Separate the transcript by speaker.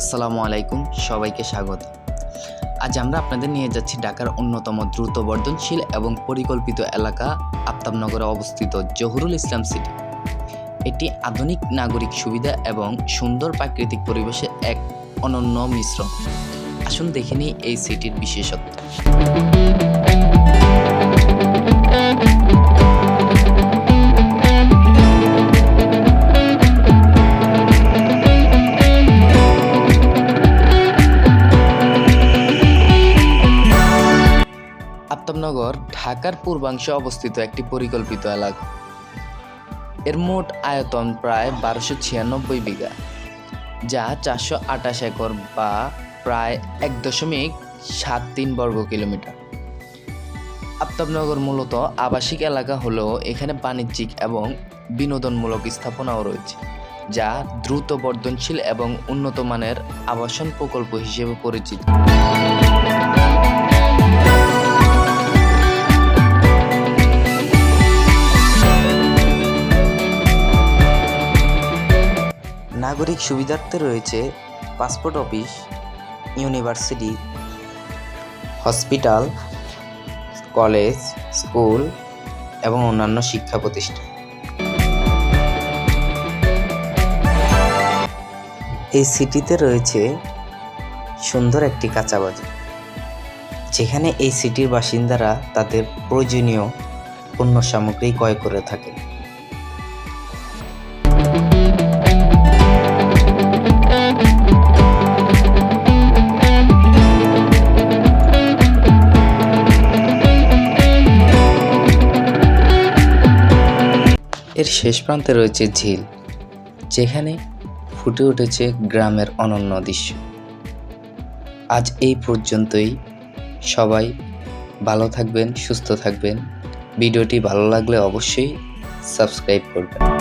Speaker 1: আসসালামু আলাইকুম, সবাইকে স্বাগত। আজ আমরা আপনাদের নিয়ে যাচ্ছি ঢাকার অন্যতম দ্রুত বর্ধনশীল এবং পরিকল্পিত এলাকা আফতাবনগরে অবস্থিত জহুরুল ইসলাম সিটি। এটি আধুনিক নাগরিক সুবিধা এবং সুন্দর প্রাকৃতিক পরিবেশের এক অনন্য মিশ্রণ। আসুন দেখে নিই এই সিটির বিশেষত্ব। আফতাবনগর ঢাকার পূর্বাংশে অবস্থিত একটি পরিকল্পিত এলাকা। এর মোট আয়তন প্রায় বারোশো ছিয়ানব্বই বিঘা, যা চারশো আটাশ একর বা প্রায় এক দশমিক সাত তিন বর্গ কিলোমিটার। আফতাবনগর মূলত আবাসিক এলাকা হলেও এখানে বাণিজ্যিক এবং বিনোদনমূলক স্থাপনাও রয়েছে, যা দ্রুত বর্ধনশীল এবং উন্নত মানের আবাসন প্রকল্প হিসেবে পরিচিত। নাগরিক সুবিধার্থে রয়েছে passport office, university, hospital, college, school এবং অন্যান্য শিক্ষা প্রতিষ্ঠান। এই সিটিতে রয়েছে সুন্দর একটি কাঁচা বাজার, যেখানে এই সিটির বাসিন্দারা তাদের প্রয়োজনীয় পণ্য সামগ্রী ক্রয় করে থাকে শেষ প্রান্তে রয়েছে ঝিল, যেখানে ফুটে উঠেছে গ্রামের অনন্য দৃশ্য। আজ এই পর্যন্তই। সবাই ভালো থাকবেন, সুস্থ থাকবেন। ভিডিওটি ভালো লাগলে অবশ্যই সাবস্ক্রাইব করবেন।